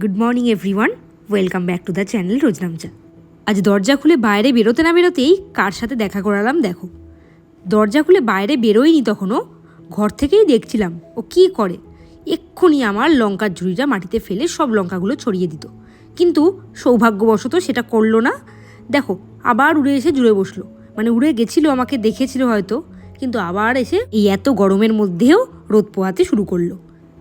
Good morning everyone welcome back to the channel Roznamcha আজ দরজা খুলে বাইরে বেরোতে না বেরোতেই কার সাথে দেখা করালাম দেখো। দরজা খুলে বাইরে বেরোয়নি তখনও, ঘর থেকেই দেখছিলাম ও কী করে। এক্ষুনি আমার লঙ্কার ঝুড়িটা মাটিতে ফেলে সব লঙ্কাগুলো ছড়িয়ে দিত। কিন্তু সৌভাগ্যবশত সেটা করল না। দেখো, আবার উড়ে এসে জুড়ে বসল। মানে উড়ে গেছিল, আমাকে দেখেছিল হয়তো, কিন্তু আবার এসে এই এত গরমের মধ্যেও রোদ পোহাতে শুরু করল।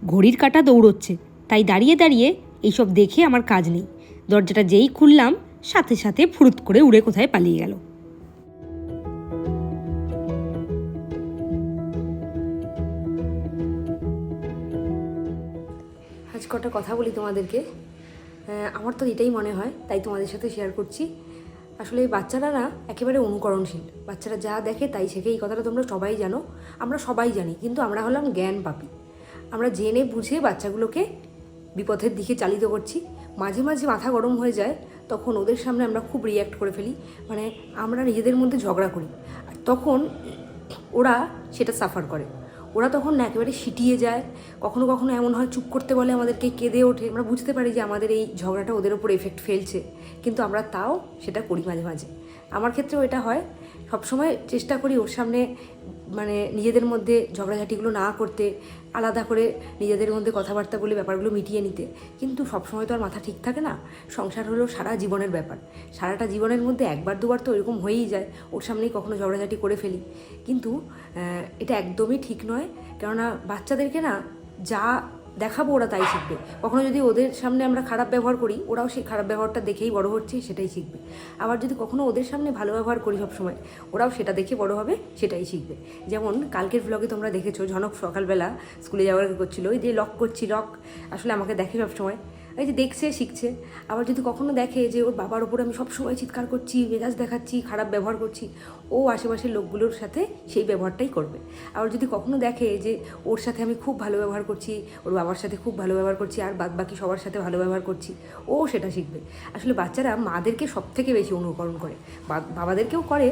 ঘড়ির কাঁটা দৌড়চ্ছে, তাই দাঁড়িয়ে দাঁড়িয়ে এইসব দেখে আমার কাজ নেই। দরজাটা যেই খুললাম, সাথে সাথে ফুরুত করে উড়ে কোথায় পালিয়ে গেল। আজ কটা কথা বলি তোমাদেরকে। আমার তো এটাই মনে হয়, তাই তোমাদের সাথে শেয়ার করছি। আসলে এই বাচ্চারা না একেবারে অনুকরণশীল। বাচ্চারা যা দেখে তাই শেখে। এই কথাটা তোমরা সবাই জানো। আমরা সবাই জানি, কিন্তু আমরা হলাম জ্ঞান পাপি। আমরা জেনে বুঝে বাচ্চাগুলোকে বিপথের দিকে চালিত করছি। মাঝে মাঝে মাথা গরম হয়ে যায়, তখন ওদের সামনে আমরা খুব রিয়্যাক্ট করে ফেলি। মানে আমরা নিজেদের মধ্যে ঝগড়া করি। আর তখন ওরা সেটা সাফার করে। ওরা তখন না একেবারে সিটিয়ে যায়। কখনো কখনো এমন হয়, চুপ করতে বলে আমাদেরকে, কেঁদে ওঠে। আমরা বুঝতে পারি যে আমাদের এই ঝগড়াটা ওদের ওপর এফেক্ট ফেলছে। কিন্তু আমরা তাও সেটা করি মাঝে মাঝে। আমার ক্ষেত্রেও এটা হয়। সবসময় চেষ্টা করি ওর সামনে মানে নিজেদের মধ্যে ঝগড়াঝাটিগুলো না করতে, আলাদা করে নিজেদের মধ্যে কথাবার্তা বলে ব্যাপারগুলো মিটিয়ে নিতে। কিন্তু সবসময় তো আর মাথা ঠিক থাকে না। সংসার হলো সারা জীবনের ব্যাপার। সারাটা জীবনের মধ্যে একবার, দুবার তো এরকম হয়েই যায়। ওর সামনেই কখনো ঝগড়াঝাটি করে ফেলি। কিন্তু এটা একদমই ঠিক নয়। কেননা বাচ্চাদেরকে না যা দেখাবো ওরা তাই শিখবে। কখনো যদি ওদের সামনে আমরা খারাপ ব্যবহার করি, ওরাও সেই খারাপ ব্যবহারটা দেখেই বড় হচ্ছে, সেটাই শিখবে। আবার যদি কখনো ওদের সামনে ভালো ব্যবহার করি সবসময়, ওরাও সেটা দেখে বড় হবে, সেটাই শিখবে। যেমন কালকের ব্লগে তোমরা দেখেছ, ঝনক সকালবেলা স্কুলে যাওয়ার করছিল, ওই যে লক করছি লক আসলে আমাকে দেখে সবসময়। এই যে দেখছে, শিখছে। আবার যদি কখনো দেখে যে ওর বাবার ওপর আমি সবসময় চিৎকার করছি, মেজাজ দেখাচ্ছি, খারাপ ব্যবহার করছি, ও আশেপাশের লোকগুলোর সাথে সেই ব্যবহারটাই করবে। আবার যদি কখনো দেখে যে ওর সাথে আমি খুব ভালো ব্যবহার করছি, ওর বাবার সাথে খুব ভালো ব্যবহার করছি, আর বাদ বাকি সবার সাথে ভালো ব্যবহার করছি, ও সেটা শিখবে। আসলে বাচ্চারা মাদেরকে সব থেকে বেশি অনুকরণ করে। বাবাদেরকেও করে,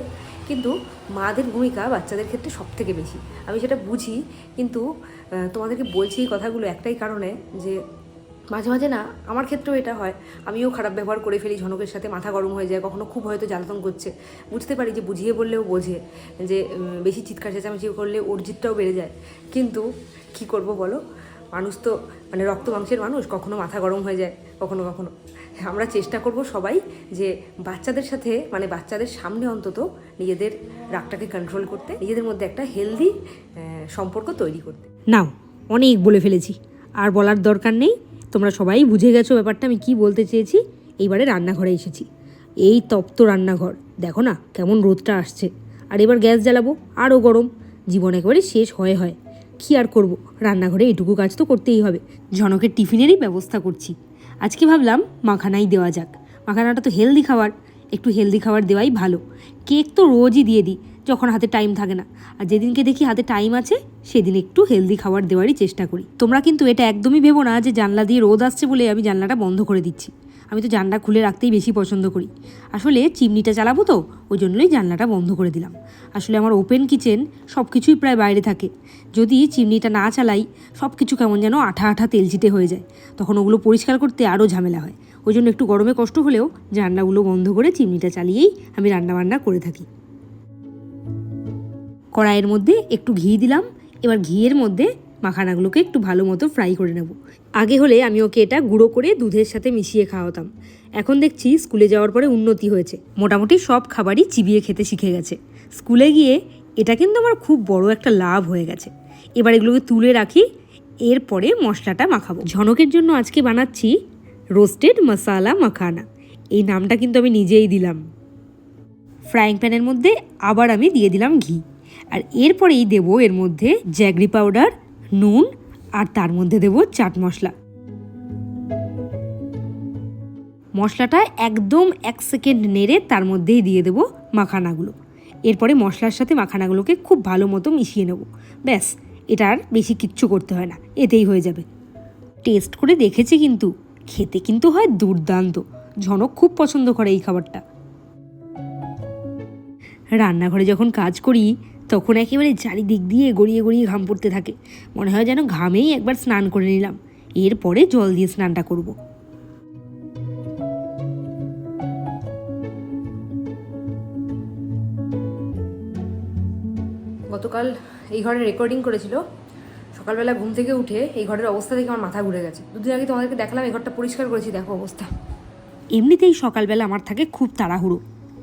কিন্তু মাদের ভূমিকা বাচ্চাদের ক্ষেত্রে সব থেকে বেশি। আমি সেটা বুঝি, কিন্তু তোমাদেরকে বলছি এই কথাগুলো একটাই কারণে যে মাঝে মাঝে না, আমার ক্ষেত্রেও এটা হয়। আমিও খারাপ ব্যবহার করে ফেলি, ঝনকের সাথে মাথা গরম হয়ে যায়, কখনো খুব হয়তো জ্বালাতন করছে। বুঝতে পারি যে বুঝিয়ে বললেও বোঝে, যে বেশি চিৎকার চেঁচামেচি করলে ওর জিতটাও বেড়ে যায়। কিন্তু কি করব বলো? মানুষ তো মানে রক্ত মাংসের মানুষ, কখনো মাথা গরম হয়ে যায়, কখনো কখনো। আমরা চেষ্টা করব সবাই যে বাচ্চাদের সাথে মানে বাচ্চাদের সামনে অন্তত নিজেদের রাগটাকে কন্ট্রোল করতে, নিজেদের মধ্যে একটা হেলদি সম্পর্ক তৈরি করতে। নাও, অনেক বলে ফেলেছি। আর বলার দরকার নেই। তোমরা সবাই বুঝে গেছো ব্যাপারটা, আমি কি বলতে চেয়েছি? এইবারে রান্নাঘরে এসেছি। এই তপ্ত রান্নাঘর, দেখো না কেমন রোদটা আসছে। আর এবার গ্যাস জ্বালাবো আরও গরম। জীবন একেবারে শেষ হয় হয়। কি আর করব? রান্নাঘরে এটুকু কাজ তো করতেই হবে। জনকের টিফিনেরই ব্যবস্থা করছি। আজকে ভাবলাম মাখানাই দেওয়া যাক। মাখানাটা তো হেলদি খাবার। একটু হেলদি খাবার দেওয়াই ভালো। কেক তো রোজই দিয়ে দিই, যখন হাতে টাইম থাকে না। আর যেদিনকে দেখি হাতে টাইম আছে, সেদিন একটু হেলদি খাবার দেওয়ারই চেষ্টা করি। তোমরা কিন্তু এটা একদমই ভেবো না যে জানলা দিয়ে রোদ আসছে বলে আমি জানলাটা বন্ধ করে দিচ্ছি। আমি তো জানলা খুলে রাখতেই বেশি পছন্দ করি। আসলে চিমনিটা চালাবো তো, ওই জন্যই জানলাটা বন্ধ করে দিলাম। আসলে আমার ওপেন কিচেন সব কিছুই প্রায় বাইরে থাকে। যদি চিমনিটা না চালাই সব কিছু কেমন যেন আঠা আঠা তেলচিটে হয়ে যায়। তখন ওগুলো পরিষ্কার করতে আরও ঝামেলা হয়। ওই জন্য একটু গরমে কষ্ট হলেও জানলাগুলো বন্ধ করে চিমনিটা চালিয়েই আমি রান্নাবান্না করে থাকি। কড়াইয়ের মধ্যে একটু ঘি দিলাম, এবার ঘিয়ের মধ্যে মাখানাগুলোকে একটু ভালো মতো ফ্রাই করে নেব। আগে হলে আমি ওকে এটা গুঁড়ো করে দুধের সাথে মিশিয়ে খাওয়াতাম। এখন দেখছি স্কুলে যাওয়ার পরে উন্নতি হয়েছে। মোটামুটি সব খাবারই চিবিয়ে খেতে শিখে গেছে। স্কুলে গিয়ে এটা কিন্তু আমার খুব বড় একটা লাভ হয়ে গেছে। এবার এগুলোকে তুলে রাখি, এরপরে মশলাটা মাখাবো। ঝনকের জন্য আজকে বানাচ্ছি রোস্টেড মশালা মাখানা। এই নামটা কিন্তু আমি নিজেই দিলাম। ফ্রাইং প্যানের মধ্যে আবার আমি দিয়ে দিলাম ঘি। আর এরপরেই দেব এর মধ্যে জ্যাগরি পাউডার, নুন, আর তার মধ্যে দেব চাট মশলা। মশলাটা একদম এক সেকেন্ড নেড়ে তার মধ্যেই দিয়ে দেব মাখানাগুলো। এরপরে মশলার সাথে মাখানাগুলোকে খুব ভালো মতো মিশিয়ে নেব। ব্যাস, এটা আর বেশি কিচ্ছু করতে হয় না, এতেই হয়ে যাবে। টেস্ট করে দেখেছি কিন্তু। খেতে কিন্তু হয় দুর্দান্ত। ঝনক খুব পছন্দ করে এই খাবারটা। রান্নাঘরে যখন কাজ করি, তখন একেবারে চারিদিক দিয়ে গড়িয়ে গড়িয়ে ঘাম পড়তে থাকে। মনে হয় যেন ঘামেই একবার স্নান করে নিলাম। এরপরে জল দিয়ে স্নানটা করব। গতকাল এই ঘরে রেকর্ডিং করেছিল। সকালবেলা ঘুম থেকে উঠে এই ঘরের অবস্থা দেখে আমার মাথা ঘুরে গেছে। দুদিন আগে তোমাদেরকে দেখলাম এই ঘরটা পরিষ্কার করেছি দেখো অবস্থা। এমনিতেই সকালবেলা আমার থাকে খুব তাড়াহুড়ো।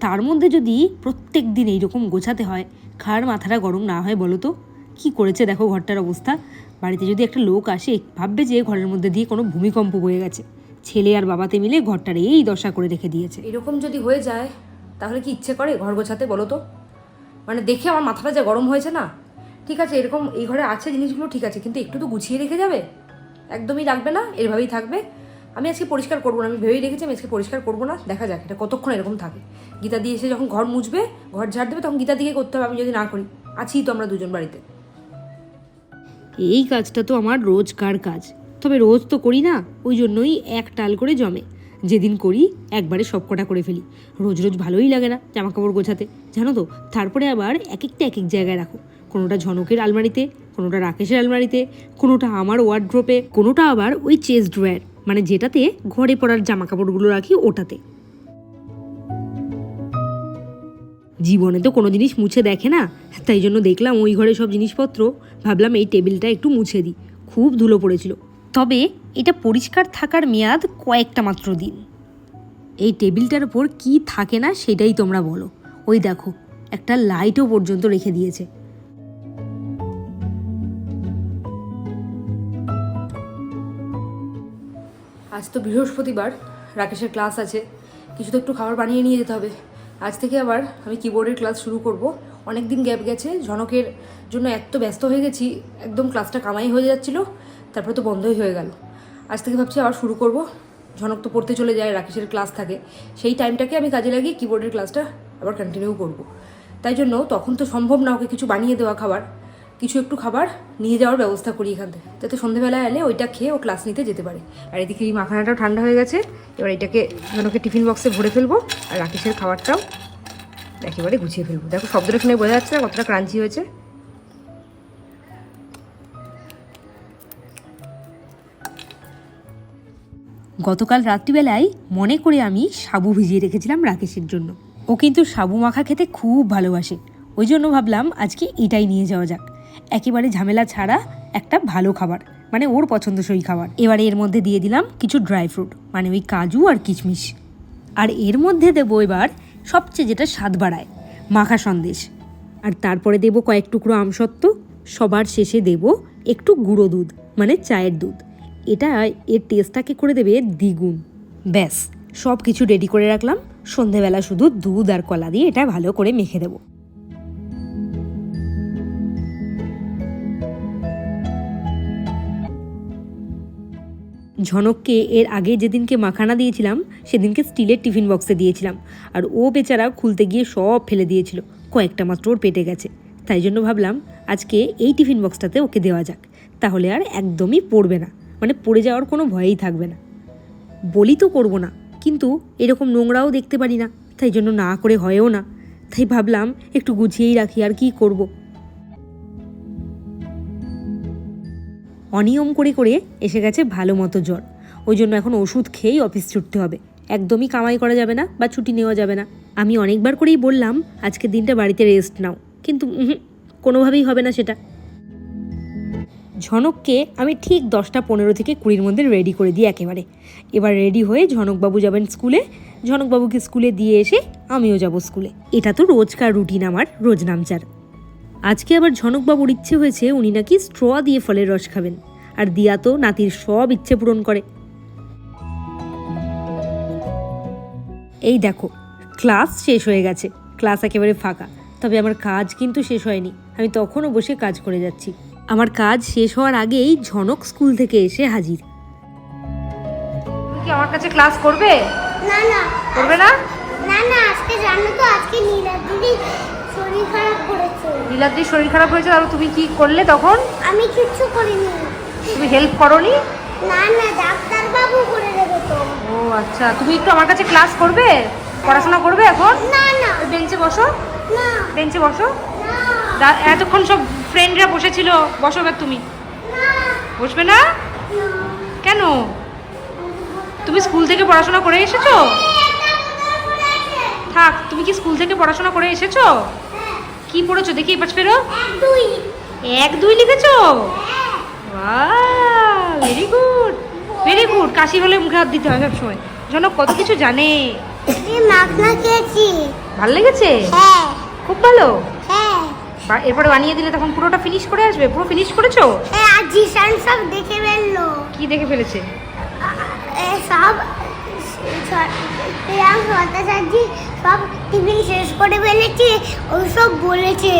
তার মধ্যে যদি প্রত্যেক দিন এইরকম গোছাতে হয় খাওয়ার মাথাটা গরম না হয় বলো তো? কি করেছে দেখো ঘরটার অবস্থা? বাড়িতে যদি একটা লোক আসে ভাববে যে ঘরের মধ্যে দিয়ে কোনো ভূমিকম্প বয়ে গেছে। ছেলে আর বাবাতে মিলে ঘরটার এই দশা করে রেখে দিয়েছে। এরকম যদি হয়ে যায় তাহলে কি ইচ্ছে করে ঘর গোছাতে বলো তো? মানে দেখে আমার মাথাটা যা গরম হয়েছে না ঠিক আছে, এরকম এই ঘরে আছে জিনিসগুলো ঠিক আছে, কিন্তু একটু তো গুছিয়ে রেখে যাবে? একদমই রাখবে না এরভাবেই থাকবে। আমি আজকে পরিষ্কার করব না, আমি ভেবেই রেখেছি আমি আজকে পরিষ্কার করব না, দেখা যাক, এটা কতক্ষণ এরকম থাকে। গীতা দিয়ে এসে যখন ঘর মুছবে, ঘর ঝাড় দেবে, তখন গীতা দিকে করতে হবে, আমি যদি না করি, আছি তো আমরা দুজন বাড়িতে। এই কাজটা তো আমার রোজকার কাজ, তবে রোজ তো করি না, ওই জন্যই এক টাল করে জমে। যেদিন করি, একবারে সব কটা করে ফেলি। রোজ রোজ ভালোই লাগে না জামা কাপড় গোছাতে, জানো তো? তারপরে আবার এক একটা এক এক জায়গায় রাখো। কোনোটা ঝনকের আলমারিতে, কোনোটা রাকেশের আলমারিতে, কোনোটা আমার ওয়ার্ড্রোপে কোনোটা আবার ওই চেস ড্রয়ার মানে যেটাতে ঘরে পরার জামা কাপড়গুলো রাখি ওটাতে। জীবনে তো কোনো জিনিস মুছে দেখে না, তাই জন্য দেখলাম ওই ঘরে সব জিনিসপত্র। ভাবলাম এই টেবিলটা একটু মুছে দিই, খুব ধুলো পড়েছিল। তবে এটা পরিষ্কার থাকার মেয়াদ কয়েকটা মাত্র দিন। এই টেবিলটার ওপর কি থাকে না সেটাই তোমরা বলো। ওই দেখো, একটা লাইটও পর্যন্ত রেখে দিয়েছে। আজ তো বৃহস্পতিবার, রাকেশের ক্লাস আছে। কিছু তো একটু খাবার বানিয়ে নিয়ে যেতে হবে। আজ থেকে আবার আমি কিবোর্ডের ক্লাস শুরু করব। অনেক দিন গ্যাপ গেছে, ঝনকের জন্য এত ব্যস্ত হয়ে গেছি, একদম ক্লাসটা কামাই হয়ে যাচ্ছিল, তারপরে তো বন্ধই হয়ে গেল। আজ থেকে ভাবছি আবার শুরু করব। ঝনক তো পড়তে চলে যায়, রাকেশের ক্লাস থাকে। সেই টাইমটাকে আমি কাজে লাগিয়ে কিবোর্ডের ক্লাসটা আবার কন্টিনিউ করব। তাই জন্য তখন তো সম্ভব না ওকে কিছু বানিয়ে দেওয়া খাবার। কিছু একটু খাবার নিয়ে যাওয়ার ব্যবস্থা করি এখান থেকে। যাতে সন্ধ্যেবেলায় এলে ওইটা খেয়ে ও ক্লাস নিতে যেতে পারে। আর এদিকে এই মাখানাটাও ঠান্ডা হয়ে গেছে, এবার এটাকে জনকে টিফিন বক্সে ভরে ফেলব, আর রাকেশের খাবারটাও একেবারে গুছিয়ে ফেলব। দেখো শব্দটা শুনে বোঝা যাচ্ছে না কতটা ক্রাঞ্চি হয়েছে। গতকাল রাত্রিবেলায় মনে করে আমি সাবু ভিজিয়ে রেখেছিলাম রাকেশের জন্য। ও কিন্তু সাবু মাখা খেতে খুব ভালোবাসে। ওই জন্য ভাবলাম আজকে এটাই নিয়ে যাওয়া যাক। একেবারে ঝামেলা ছাড়া একটা ভালো খাবার মানে ওর পছন্দসই খাবার। এবারে এর মধ্যে দিয়ে দিলাম কিছু ড্রাই ফ্রুট মানে ওই কাজু আর কিশমিশ। আর এর মধ্যে দেবো এবার সবচেয়ে যেটা স্বাদ বাড়ায়, মাখা সন্দেশ। আর তারপরে দেব কয়েক টুকরো আমসত্ত্ব, সবার শেষে দেব একটু গুঁড়ো দুধ মানে চায়ের দুধ। এটা এর টেস্টটাকে করে দেবে? দ্বিগুণ। ব্যাস সব কিছু রেডি করে রাখলাম। সন্ধেবেলা শুধু দুধ আর কলা দিয়ে এটা ভালো করে মেখে দেবো। ঝনককে এর আগে যেদিনকে মাখানা দিয়েছিলাম, সেদিনকে স্টিলের টিফিন বক্সে দিয়েছিলাম। আর ও বেচারা খুলতে গিয়ে সব ফেলে দিয়েছিল। কয়েকটা মাত্র ওর পেটে গেছে। তাই জন্য ভাবলাম, আজকে এই টিফিন বক্সটাতে ওকে দেওয়া যাক। তাহলে আর একদমই পড়বে না। মানে পড়ে যাওয়ার কোনো ভয়ই থাকবে না। বলি তো করব না, কিন্তু এরকম নোংরাও দেখতে পারি না। তাই জন্য না করে হয়ও না। তাই ভাবলাম, একটু গুছিয়েই রাখি, আর কি করব? অনিয়ম করে করে এসে গেছে ভালো মতো জ্বর। ওই জন্য এখন ওষুধ খেয়েই অফিস ছুটতে হবে। একদমই কামাই করা যাবে না বা ছুটি নেওয়া যাবে না। আমি অনেকবার করেই বললাম আজকের দিনটা বাড়িতে রেস্ট নাও। কিন্তু কোনোভাবেই হবে না সেটা। ঝনককে আমি ঠিক দশটা পনেরো থেকে কুড়ির মধ্যে রেডি করে দিই একেবারে। এবার রেডি হয়ে ঝনকবাবু যাবেন স্কুলে। ঝনকবাবুকে স্কুলে দিয়ে এসে আমিও যাব স্কুলে। এটা তো রোজকার রুটিন আমার, রোজ নামচার। আজকে আবার ঝনকবাবুর ইচ্ছে হয়েছে উনি নাকি স্ট্র দিয়ে ফলের রস খাবেন। আর দিয়া তো নাতির সব ইচ্ছে পূরণ করে। এই দেখো ক্লাস শেষ হয়ে গেছে। ক্লাস একেবারে ফাঁকা। তবে আমার কাজ কিন্তু শেষ হয়নি। আমি তখনও বসে কাজ করে যাচ্ছি। আমার কাজ শেষ হওয়ার আগেই ঝনক স্কুল থেকে এসে হাজির। কি আমার কাছে ক্লাস করবে? না না। করবে না? না না আজকে জানো তো আজকে নীলা দিদি শরীর খারাপ করেছে শরীর খারাপ হয়েছে আর তুমি কি করলে তখন? আমি কিচ্ছু করিনি। তুমি হেল্প করনি? না না ডাক্তার বাবু করে দেবে তো। ও আচ্ছা তুমি একটু আমার কাছে ক্লাস করবে? পড়াশোনা করবে এখন? না না। বেঞ্চে বসো। না। বেঞ্চে বসো। না। এতক্ষণ সব ফ্রেন্ডরা বসেছিল। বসো এবার তুমি। না। বসবে না? কেন? তুমি স্কুল থেকে পড়াশোনা করে এসেছ? থাক তুমি কি স্কুল থেকে পড়াশোনা করে এসেছ? কি পড়েছো? দেখি পাঁচ ফেরো। এক দুই। এক দুই লিখেছো? ভেরি গুড ভেরি গুড কাশি হলে মুখে হাত দিতে হয় সবসময়। জনক কত কিছু জানে। ভালো লেগেছে? হ্যাঁ। খুব ভালো? হ্যাঁ। এরপরে বানিয়ে দিলে তখন পুরোটা ফিনিশ করে আসবে? পুরো ফিনিশ করেছ? আর জিসান সব দেখে ফেলল। কি দেখে ফেলেছে? এ সব ভট্টাচার্য সব টিফিন শেষ করে ফেলেছে ওই সব বলেছে।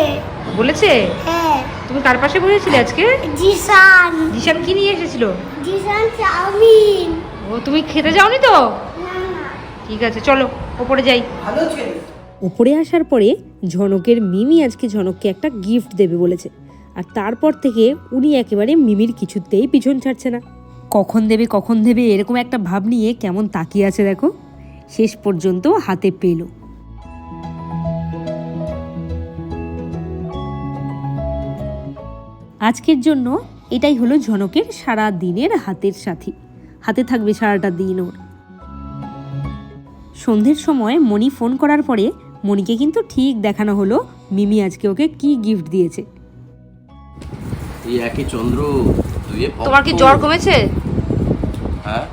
বলেছে? হ্যাঁ। তুমি কার পাশে বসেছিলে আজকে? জিসান জিশান কি নিয়ে এসেছিল? জিসান চাউমিন। ও তুমি খেতে যাওনি তো? না না। ঠিক আছে চলো ওপরে যাই। ওপরে আসার পরে ঝনকের মিমি আজকে ঝনককে একটা গিফট দেবে বলেছে। আর তারপর থেকে উনি একেবারে মিমির কিছুতেই পিছন ছাড়ছে না। কখন দেবে কখন দেবে এরকম একটা ভাব নিয়ে কেমন তাকিয়ে আছে দেখো। শেষ পর্যন্ত হাতে পেল। আজকের জন্য এটাই হলো ঝনকের সারা দিনের হাতের সাথী। হাতে থাকবে সারাটা দিন ওর। সন্ধ্যের সময় মণি ফোন করার পরে মণিকে কিন্তু ঠিক দেখানো হলো মিমি আজকে ওকে কি গিফট দিয়েছে। এই একই চন্দ্র তুই তোমার কি জ্বর কমেছে? হ্যাঁ?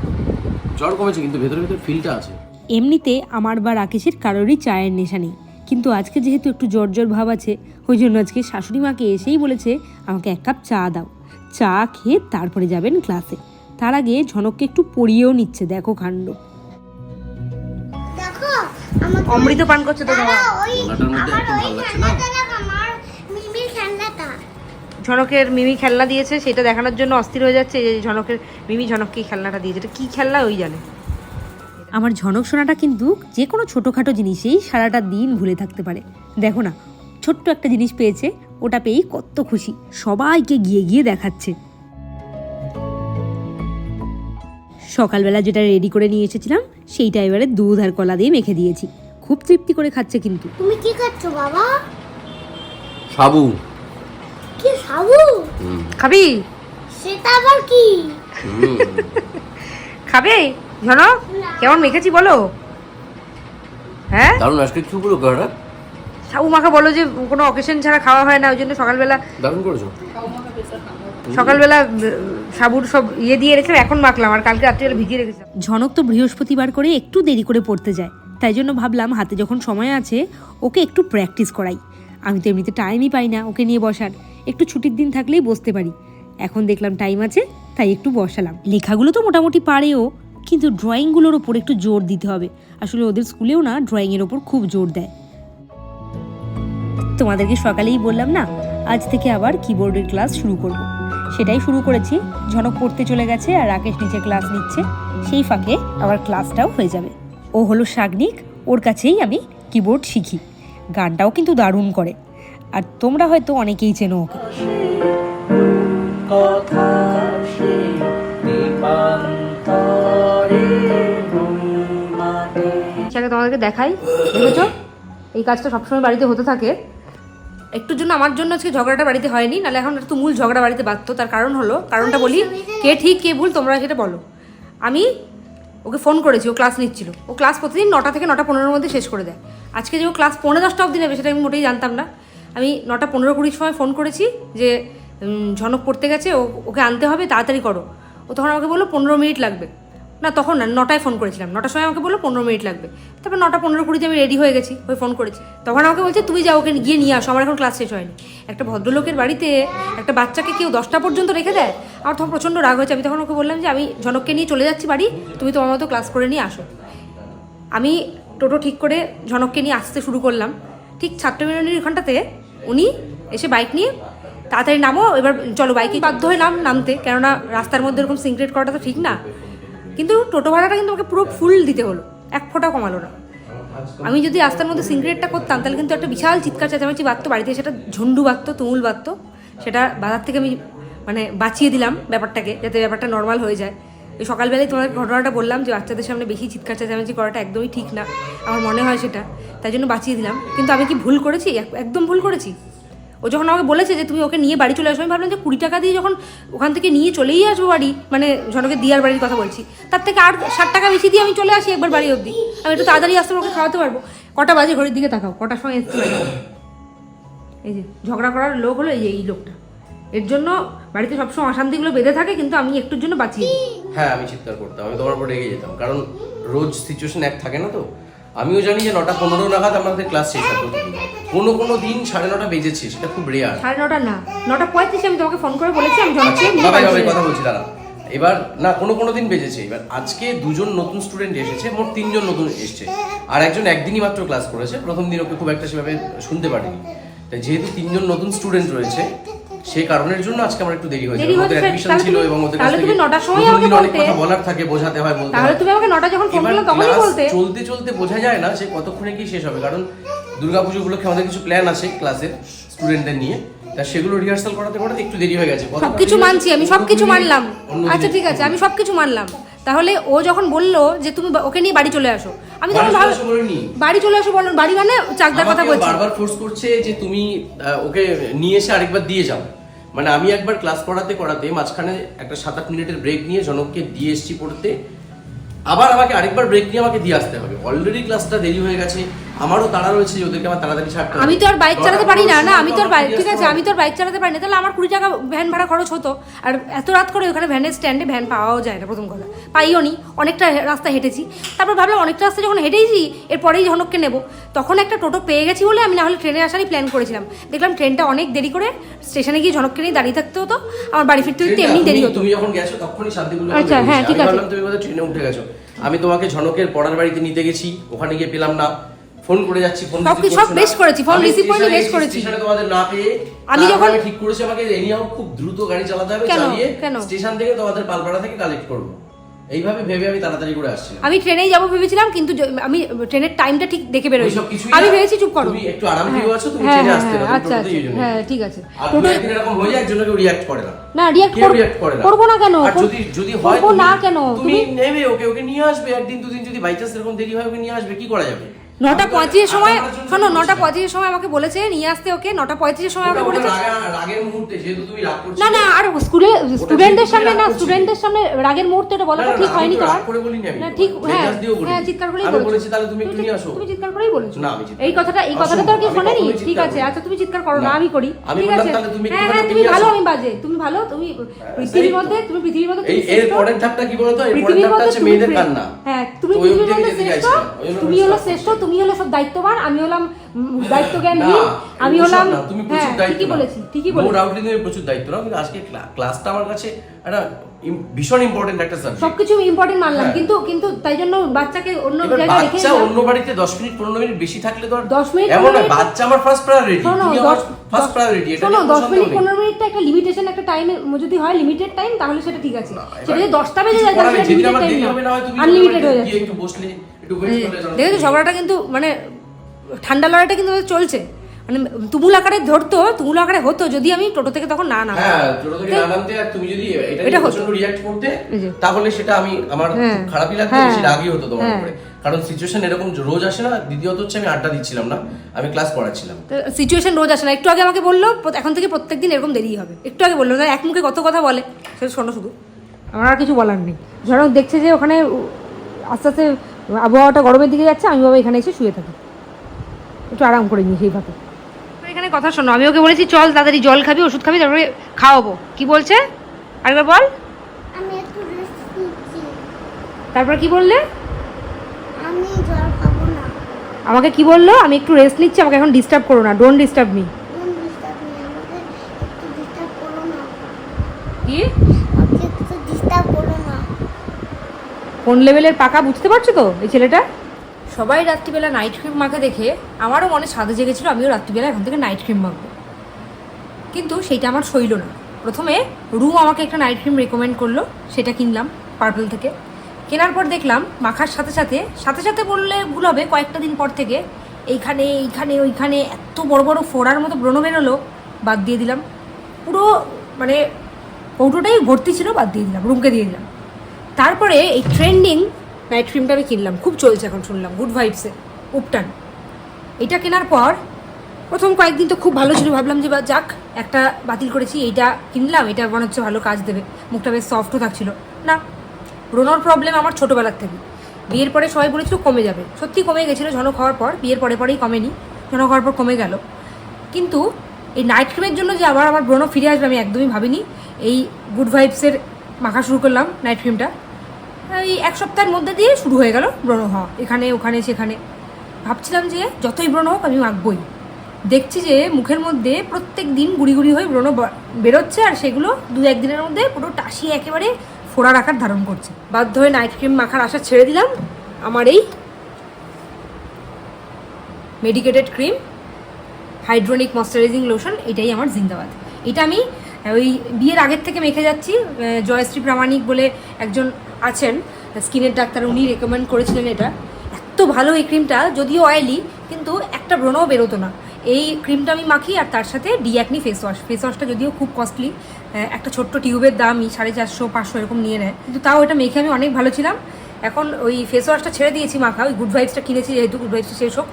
জ্বর কমেছে কিন্তু ভেতরে ভেতরে ফিলটা আছে। এমনিতে আমার বা রাকেশের কারোরই চায়ের নেশা নেই। কিন্তু আজকে যেহেতু একটু জ্বর জ্বর ভাব আছে ওই জন্য আজকে শাশুড়ি মাকে এসেই বলেছে আমাকে এক কাপ চা দাও। চা খেয়ে তারপরে যাবেন ক্লাসে। তার আগে ঝনককে একটু পড়িয়েও নিচ্ছে দেখো কাণ্ড। অমৃত পান করছে তো মধ্যে একদম ভালো লাগছে না। খেলনাটা দেখ, আমার মিমির খেলনাটা ঝনকের মিমি খেলনা দিয়েছে সেটা দেখানোর জন্য অস্থির হয়ে যাচ্ছে যে ঝনকের মিমি ঝনককে খেলনাটা দিয়েছে। এটা কী খেলনা? ওই জানে। আমার ঝনক সোনাটা কিন্তু যে কোনো ছোটোখাটো জিনিসেই সারাটা দিন ভুলে থাকতে পারে। দেখো না ছোট্ট একটা জিনিস পেয়েছে ওটা পেয়েই কত খুশি। সবাইকে গিয়ে গিয়ে দেখাচ্ছে। সকালবেলা যেটা রেডি করে নিয়ে এসেছিলাম সেইটা এবারে দুধ আর কলা দিয়ে মেখে দিয়েছি। খুব তৃপ্তি করে খাচ্ছে কিন্তু। তুমি কি খাচ্ছ বাবা? সাবু। কি সাবু? হুম। খাবি? সেটা আবার কি? খাবে? ঝনক কেমন মেখেছি বলো? হ্যাঁ? দারুণ আজকে কি বলো গাড়া সাবু মাকে বলো যে কোনো অকেশন ছাড়া খাওয়া হয় না ওই জন্য সকালবেলা দারুণ করেছ। সকালবেলা সাবুর সব ইয়ে দিয়ে রেখেছিলাম এখন মাখলাম আর কালকে রাত্রিবেলা ভিজিয়ে রেখেছিলাম। ঝনক তো বৃহস্পতিবার করে একটু দেরি করে পড়তে যায় তাই জন্য ভাবলাম হাতে যখন সময় আছে ওকে একটু প্র্যাকটিস করাই। আমি তো এমনিতে টাইমই পাই না ওকে নিয়ে বসার। একটু ছুটির দিন থাকলেই বসতে পারি। এখন দেখলাম টাইম আছে, তাই একটু বসালাম। লেখাগুলো তো মোটামুটি পারেও কিন্তু ড্রয়িংগুলোর ওপর একটু জোর দিতে হবে। আসলে ওদের স্কুলেও না ড্রয়িংয়ের ওপর খুব জোর দেয়। তোমাদেরকে সকালেই বললাম না, আজ থেকে আবার কিবোর্ডের ক্লাস শুরু করব। সেটাই শুরু করেছি। ঝনক পড়তে চলে গেছে আর রাকেশ নিচে ক্লাস নিচ্ছে। সেই ফাঁকে আবার ক্লাসটাও হয়ে যাবে। ও হলো শাগনিক, ওর কাছেই আমি কিবোর্ড শিখি। গানটাও কিন্তু দারুণ করে। আর তোমরা হয়তো অনেকেই চেনো ওকে। সেটাকে তোমাদেরকে দেখাই। দেখেছ? এই কাজটা সবসময় বাড়িতে হতে থাকে। একটুর জন্য আমার জন্য আজকে ঝগড়াটা বাড়িতে হয়নি নাহলে এখন একটু মূল ঝগড়া বাড়িতে বাঁধতো তার কারণ হলো কারণটা বলি কে ঠিক কে ভুল তোমরা সেটা বলো। আমি ওকে ফোন করেছি, ও ক্লাস নিচ্ছিল। ও ক্লাস প্রতিদিন নটা থেকে নটা পনেরোর মধ্যে শেষ করে দেয়। আজকে যে ও ক্লাস পনেরো দশটা অবধি নেবে সেটা আমি মোটেই জানতাম না। আমি নটা পনেরো কুড়ির সময় ফোন করেছি যে ঝনক পড়তে গেছে, ও, ওকে আনতে হবে, তাড়াতাড়ি করো। ও তখন আমাকে বলল, পনেরো মিনিট লাগবে। না, তখন না, নটায় ফোন করেছিলাম। নটার সময় আমাকে বলল পনেরো মিনিট লাগবে। তারপর নটা পনেরো কুড়িতে আমি রেডি হয়ে গেছি, ওই ফোন করেছি। তখন আমাকে বলছে তুই যাও, ওকে গিয়ে নিয়ে আসো, আমার এখন ক্লাস শেষ হয়নি। একটা ভদ্রলোকের বাড়িতে একটা বাচ্চাকে কেউ দশটা পর্যন্ত রেখে দেয়, আমার তখন প্রচণ্ড রাগ হয়েছে। আমি তখন ওকে বললাম যে, আমি জনককে নিয়ে চলে যাচ্ছি বাড়ি, তুমি তোমার মতো ক্লাস করে নিয়ে আসো। আমি টোটো ঠিক করে ঝনককে নিয়ে আসতে শুরু করলাম। ঠিক ছাত্র বিরোধীর ঘন্টাতে উনি এসে বাইক নিয়ে তাড়াতাড়ি নামো, এবার চলো বাইকে বাধ্য হয়ে নাম, নামতে। কেননা রাস্তার মধ্যে এরকম সিনক্রেট করাটা তো ঠিক না। কিন্তু টোটো ভাড়াটা কিন্তু আমাকে পুরো ফুল দিতে হলো। এক ফোঁটা কমালো না। আমি যদি রাস্তার মধ্যে সিনক্রেটটা করতাম, তাহলে কিন্তু একটা বিশাল চিৎকার চেঁচামেচি বাঁধতো বাড়িতে। সেটা ঝন্ডু বাঁধতো তুমুল বাঁধতো সেটা বাজার থেকে আমি মানে বাঁচিয়ে দিলাম ব্যাপারটাকে, যাতে ব্যাপারটা নর্মাল হয়ে যায়। এই সকালবেলায় তোমাদের ঘটনাটা বললাম যে, বাচ্চাদের সামনে বেশি চিৎকার চেঁচামেচি করাটা একদমই ঠিক না। আমার মনে হয় সেটা। তাই জন্য বাঁচিয়ে দিলাম। কিন্তু আমি কি ভুল করেছি? এক- একদম ভুল করেছি? ও যখন আমাকে বলেছে যে তুমি ওকে নিয়ে বাড়ি চলে আসো, আমি ভাবলাম যে কুড়ি টাকা দিয়ে যখন ওখান থেকে নিয়ে চলেই আসব বাড়ি মানে জনকে দিয়ার বাড়ির কথা বলছি, তার থেকে আর ষাট টাকা বেশি দিয়ে আমি চলে আসি একবার বাড়ি অবধি। আমি একটু তাড়াতাড়ি আসতে ওকে খাওয়াতে পারব। কটা বাজে ঘড়ির দিকে তাকাও, কটার সময় এসতে পারি এই যে, ঝগড়া করার লোক হলো এই যে, এই লোকটা। এর জন্য বাড়িতে সবসময় অশান্তিগুলো বেঁধে থাকে, কিন্তু আমি একটুর জন্য বাঁচিয়ে। হ্যাঁ আমি চিৎকার করতাম, আমি তোমার উপর রেগে যেতাম, কারণ রোজ সিচুয়েশন এক থাকে না তো। আমিও জানি যে নটা পনেরো নাগাদ আমাদের ক্লাস শেষ হয় প্রতিদিন। কোনো কোনো দিন সাড়ে নটা বেজেছে সেটা খুব রেয়ার সাড়ে নটা না নটা পঁয়ত্রিশে আমি তোমাকে ফোন করে বলেছি আমি জনকে নিয়ে বাড়ি চলে কথা যাব। বলছি দাঁড়া। এবার না কোনো কোনো দিন বেজেছে। এবার আজকে দুজন নতুন স্টুডেন্ট এসেছে মোট তিনজন নতুন এসেছে। আর একজন একদিনই মাত্র ক্লাস করেছে প্রথম দিন ওকে খুব একটা সেভাবে শুনতে পারিনি। তাই যেহেতু তিনজন নতুন স্টুডেন্ট রয়েছে সেই কারণের জন্য আজকে আমার একটু দেরি হয়েছে দেরি ওদের অ্যাডমিশন তাহলে ছিল তুমি- এবং ওদের কাছ তাহলে তুমি নটার সময় আমাকে বলতে। কথা বলার থাকে বোঝাতে হয় বলতে তাহলে তুমি আমাকে নটা যখন ফোন করলে তখনই বলতে। চলতে চলতে বোঝা যায় না সে কতক্ষণে কি শেষ হবে কারণ দুর্গাপুজো উপলক্ষে আমাদের কিছু প্ল্যান আছে ক্লাসের স্টুডেন্টদের নিয়ে। তা সেগুলো রিহার্সাল করাতে করাতে একটু দেরি হয়ে গেছে। সবকিছু মানছি আমি সবকিছু মানলাম। আচ্ছা ঠিক আছে আমি সবকিছু মানলাম। তাহলে ও যখন বলল যে তুমি ওকে নিয়ে বাড়ি চলে আসো আমি তখন বাড়ি চলে আসো বললাম বাড়ি মানে চাকদার কথা বলছি। বারবার ফোর্স করছে যে তুমি ওকে নিয়ে এসে আরেকবার দিয়ে যাও। মানে আমি একবার ক্লাস করাতে করাতে মাঝখানে একটা সাত আট মিনিটের ব্রেক নিয়ে জনককে দিয়ে এসছি পড়তে আবার আমাকে আরেকবার ব্রেক নিয়ে আমাকে দিয়ে আসতে হবে। অলরেডি ক্লাসটা দেরি হয়ে গেছে। আমারও তাড়া রয়েছে যে ওদেরকে আমার তাড়াতাড়ি ছাড়তে আমি তো আর বাইক চালাতে পারি না না আমি তো আর বাইক ঠিক আছে আমি তো আর বাইক চালাতে পারি না তাহলে আমার কুড়ি টাকা ভ্যান ভাড়া খরচ হতো। আর এত রাত করে ওখানে ভ্যানের স্ট্যান্ডে ভ্যান পাওয়াও যায় না প্রথম কথা। পাইও নি অনেকটা রাস্তা হেঁটেছি। তারপর ভাবলাম অনেকটা রাস্তা যখন হেঁটেইছি এরপরেই ঝনককে নেব। তখন একটা টোটো পেয়ে গেছি বলে আমি না হলে ট্রেনে আসারই প্ল্যান করেছিলাম। দেখলাম ট্রেনটা অনেক দেরি করে স্টেশনে গিয়ে ঝনককে নিয়ে দাঁড়িয়ে থাকতে হতো। আমার বাড়ি ফিরতে ফিরতে এমনি দেরি হতো। তুমি যখন গেছো তখনই শান্তিগুলো আচ্ছা, হ্যাঁ, ঠিক আছে। তুমি বোধহয় ট্রেনে উঠে গেছো। আমি তোমাকে ঝনকের পড়ার বাড়িতে নিতে গেছি ওখানে গিয়ে পেলাম না। ফোন করে যাচ্ছি ফোন সব বেশ করেছি, ফোন রিসিভ করিনি, বেশ করেছি। স্টেশনে তোমাদের না পেয়ে। আমি যখন- ঠিক করেছি আমাকে এনিহাও খুব দ্রুত গাড়ি চালাতে হবে? চালিয়ে স্টেশন থেকে তোমাদের পালপাড়া থেকে কালেক্ট করব। এইভাবে ভেবে আমি তাড়াতাড়ি করে আসছিলাম। আমি ট্রেনেই যাব ভেবেছিলাম কিন্তু আমি ট্রেনের টাইমটা ঠিক দেখে বেরোই কিছুই আমি ভেবেছি চুপ করো। তুমি একটু আরাম হ্যাঁ, আছো, তুমি হ্যাঁ, ট্রেনে হ্যাঁ, আসতে না, আচ্ছা আচ্ছা। হ্যাঁ ঠিক আছে। আর একদিন এরকম হয়ে যায় একজনকে রিয়াক্ট করে না। না রিয়াক্ট কেউ react করে না। করব না কেন? আর যদি যদি হয় করব না কেন? তুমি তুমি নেবে ওকে ওকে নিয়ে আসবে একদিন দুদিন যদি বাই চান্স এরকম দেরি হয় ওকে নিয়ে আসবে কি করা যাবে? নটা পঁয়ত্রিশের সময় শোনো নটা। পঁয়ত্রিশের সময় আমাকে বলেছে নিয়ে আসতে ওকে নটা পঁয়ত্রিশের সময় আমাকে বলেছে। না না আর স্কুলে স্টুডেন্টদের সামনে না। স্টুডেন্টদের সামনে রাগের মুহূর্তে এটা বলাটা ঠিক হয়নি তো তোমার। না ঠিক হ্যাঁ। হ্যাঁ চিৎকার করেই বলেছি। তাহলে তুমি একটু নিয়ে আসো। তুমি চিৎকার করেই বলেছ। না, আমি এই কথাটা এই কথাটা তো আর কি শোনেনি। ঠিক আছে আচ্ছা তুমি চিৎকার করো না। আমি করি। ঠিক আছে। হ্যাঁ হ্যাঁ তুমি ভালো আমি বাজে। তুমি ভালো তুমি পৃথিবীর মধ্যে তুমি পৃথিবীর মধ্যে এই এর পরের ধাপটা কি বলতো? এর পরের ধাপটা হচ্ছে মেয়েদের কান্না। হ্যাঁ তুমি পৃথিবীর মধ্যে শ্রেষ্ঠ তুমি হলো শ্রেষ্ঠ তুমি হলো সব দায়িত্ববান আমি হলাম উম, দায়িত্বজ্ঞানহীন না, আমি হলাম তুমি প্রচুর হ্যাঁ দায়িত্ব ঠিকই বলেছি ঠিকই বলেছি। Doubtly তুমি প্রচুর দায়িত্ব নাও কিন্তু আজকে ক্লাসটা আমার কাছে একটা ভীষণ ইম্পর্টেন্ট একটা সাবজেক্ট সবকিছু ইম্পর্টেন্ট মানলাম হ্যাঁ। কিন্তু কিন্তু তাই জন্য বাচ্চাকে অন্য জায়গায় রেখে বাচ্চা অন্য বাড়িতে 10 মিনিট 15 মিনিট বেশি থাকলে তো আর 10 মিনিট, এমন না বাচ্চা আমার ফার্স্ট প্রায়োরিটি তুমি আমার ফার্স্ট প্রায়োরিটি এটা শোনো দশ সন্দেহ মিনিট নেই। পনেরো মিনিটটা একটা লিমিটেশন একটা টাইমে যদি হয় লিমিটেড টাইম তাহলে সেটা ঠিক আছে। না, সেটা যদি দশটা বেজে কিছু যায় তাহলে সেটা লিমিটেড টাইম না। হবে না হয় তুমি আনলিমিটেড হয়ে যাচ্ছে। একটু বসলে ওয়েট দেখেছ ঝগড়াটা কিন্তু মানে ঠান্ডা লড়াইটা কিন্তু চলছে। মানে তুমুল আকারে ধরতো তুমুল আকারে হতো যদি আমি টোটো থেকে তখন না না হ্যাঁ ছোট থেকে না নামতে আর তুমি যদি এটা। প্রচণ্ড রিয়াক্ট করতে তাহলে সেটা আমি আমার হ্যাঁ। খারাপই লাগতো হ্যাঁ। বেশি রাগই হতো তোমার হ্যাঁ। উপরে। কারণ সিচুয়েশন এরকম রোজ আসে না দ্বিতীয়ত হচ্ছে আমি আড্ডা দিচ্ছিলাম না আমি ক্লাস করাচ্ছিলাম সিচুয়েশন রোজ আসে না। একটু আগে আমাকে বলল এখন থেকে প্রত্যেকদিন এরকম দেরি হবে। একটু আগে বলল না এক মুখে কত কথা বলে সেটা শোনো শুধু। আমার আর কিছু বলার নেই। ঝড়ক দেখছে যে ওখানে আস্তে আস্তে আবহাওয়াটা গরমের দিকে যাচ্ছে আমি বাবা এখানে এসে শুয়ে থাকি। একটু আরাম করে নিই সেইভাবে এখানে কথা শোনো আমি ওকে বলেছি চল তাড়াতাড়ি জল খাবি ওষুধ খাবি তারপরে খাওয়াবো। কি বলছে? আরেকবার বল। আমি একটু রেস্ট নিচ্ছি। তারপর কি বললে? আমি জল খাব না। আমাকে কি বলল? আমি একটু রেস্ট নিচ্ছি আমাকে এখন ডিস্টার্ব করো না ডোন্ট ডিস্টার্ব মি কি আমাকে একটু ডিস্টার্ব করো না কোন লেভেলের পাকা বুঝতে পারছ তো এই ছেলেটা? সবাই রাত্রিবেলা নাইট ক্রিম মাখে দেখে, আমারও মনে সাদা জেগেছিল, আমিও রাত্রিবেলা এখন থেকে নাইট ক্রিম মাখবো। কিন্তু সেইটা আমার সইল না। প্রথমে রুম আমাকে একটা নাইট ক্রিম রেকমেন্ড করল, সেটা কিনলাম পার্পল থেকে। কেনার পর দেখলাম, মাখার সাথে সাথে সাথে সাথে বললে ভুল হবে, কয়েকটা দিন পর থেকে এইখানে এইখানে, ওইখানে এত বড় বড় ফোড়ার মতো ব্রণ বেরোলো, বাদ দিয়ে দিলাম। পুরো মানে কৌটোটাই ভর্তি ছিল, বাদ দিয়ে দিলাম রুমকে দিয়ে দিলাম। তারপরে এই ট্রেন্ডিং নাইট ক্রিমটা আমি কিনলাম, খুব চলছে এখন শুনলাম গুড ভাইবসে উপটান। এটা কেনার পর প্রথম কয়েকদিন তো খুব ভালো ছিল, ভাবলাম যে যাক, একটা বাতিল করেছি, এইটা কিনলাম, এটা মনে হচ্ছে ভালো কাজ দেবে, মুখটা বেশ সফটও থাকছিল। না ব্রণর প্রবলেম আমার ছোটোবেলার থেকে। বিয়ের পরে সবাই বলেছিল কমে যাবে। সত্যি কমে গেছিল ঝনক হওয়ার পর, বিয়ের পরে পরেই কমেনি, ঝনক হওয়ার পর কমে গেল। কিন্তু এই নাইট ক্রিমের জন্য যে আবার আমার ব্রণ ফিরে আসবে আমি একদমই ভাবিনি, এই গুড ভাইবসের মাখা শুরু করলাম নাইট ক্রিমটা এই এক সপ্তাহের মধ্যে দিয়ে শুরু হয়ে গেল ব্রণ হওয়া। এখানে, ওখানে, সেখানে। ভাবছিলাম যে যতই ব্রণ হোক আমি মাখবই দেখছি যে মুখের মধ্যে প্রত্যেক দিন গুড়ি গুড়ি হয়ে ব্রণ বেরোচ্ছে আর সেগুলো দু একদিনের মধ্যে পুরো টাসিয়ে একেবারে ফোড়ার আকার ধারণ করছে। বাধ্য হয়ে নাইট ক্রিম মাখার আশা ছেড়ে দিলাম। আমার এই medicated cream hydronic moisturising lotion এটাই আমার জিন্দাবাদ। এটা আমি, ওই বিয়ের আগের থেকে মেখে যাচ্ছি জয়শ্রী প্রামাণিক বলে একজন আছেন, স্কিনের ডাক্তার উনি রেকমেন্ড করেছিলেন এটা। এত ভালো এই ক্রিমটা যদিও অয়েলি কিন্তু একটা ব্রণও বেরোতো না। এই ক্রিমটা আমি মাখি আর তার সাথে ডিয়াকনি ফেস ওয়াশ ফেস ওয়াশটা যদিও খুব কস্টলি একটা ছোট্ট টিউবের দামই, সাড়ে চারশো, পাঁচশো এরকম নিয়ে নেয়। কিন্তু তাও এটা মেখে আমি অনেক ভালো ছিলাম। এখন ওই ফেস ওয়াশটা ছেড়ে দিয়েছি মাখা, ওই গুড ভাইবসটা কিনেছি যেহেতু গুড ভাইবসটা শেষ হোক।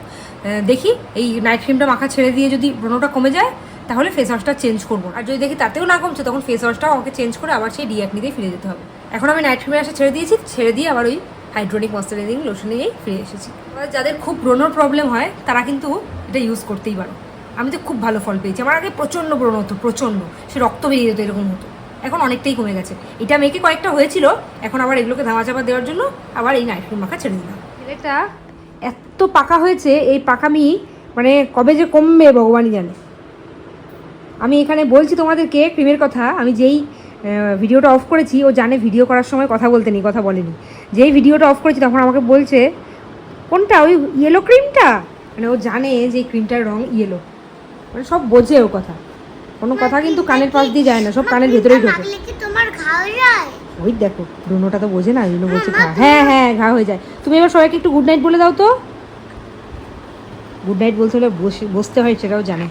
দেখি, এই নাইট ক্রিমটা মাখা ছেড়ে দিয়ে যদি ব্রণটা কমে যায়, তাহলে ফেস ওয়াশটা চেঞ্জ করব। আর যদি দেখি তাতেও না কমছে, তখন ফেস ওয়াশটাও আমাকে চেঞ্জ করে আবার সেই ডিয়াকনিতেই ফিরে যেতে হবে। এখন আমি নাইট ক্রিমের আসা ছেড়ে দিয়েছি, ছেড়ে দিয়ে আবার ওই হাইড্রোনিক ময়শ্চারাইজিং লোশনেই ফিরে এসেছি। এবার যাদের খুব ব্রণর প্রবলেম হয়, তারা কিন্তু এটা ইউজ করতেই পারো। আমি তো খুব ভালো ফল পেয়েছি। আমার আগে প্রচণ্ড ব্রণ হতো, প্রচণ্ড। সে রক্ত বেরিয়ে যেত এরকম হতো। এখন অনেকটাই কমে গেছে। এটা মেয়েকে কয়েকটা হয়েছিল, এখন আবার এগুলোকে ধামা চাপা দেওয়ার জন্য আবার এই নাইট ক্রিম মাখা ছেড়ে দিলাম। ছেলেটা এত পাকা হয়েছে, এই পাকামি মানে কবে যে কমবে ভগবানই জানে। আমি এখানে বলছি তোমাদেরকে ক্রিমের কথা, আমি যেই ভিডিওটা অফ করেছি ও জানে ভিডিও করার সময় কথা বলতে নেই কথা বলেনি। যেই ভিডিওটা অফ করেছি তখন আমাকে বলছে কোনটা? ওই ইয়েলো ক্রিমটা মানে ও জানে যে এই ক্রিমটার রং ইয়েলো মানে সব বোঝে ও কথা। কোনো কথা কিন্তু কানের পাশ দিয়ে যায় না সব কানের ভেতরেই ঢোকে। ওই দেখো ব্রুনোটা তো বোঝে না ওই জন্য বলছে ঘা। হ্যাঁ হ্যাঁ ঘা হয়ে যায়। তুমি এবার সবাইকে একটু গুড নাইট বলে দাও তো। গুড নাইট বলতে হলে বসে বসতে হয় সেটাও জানে।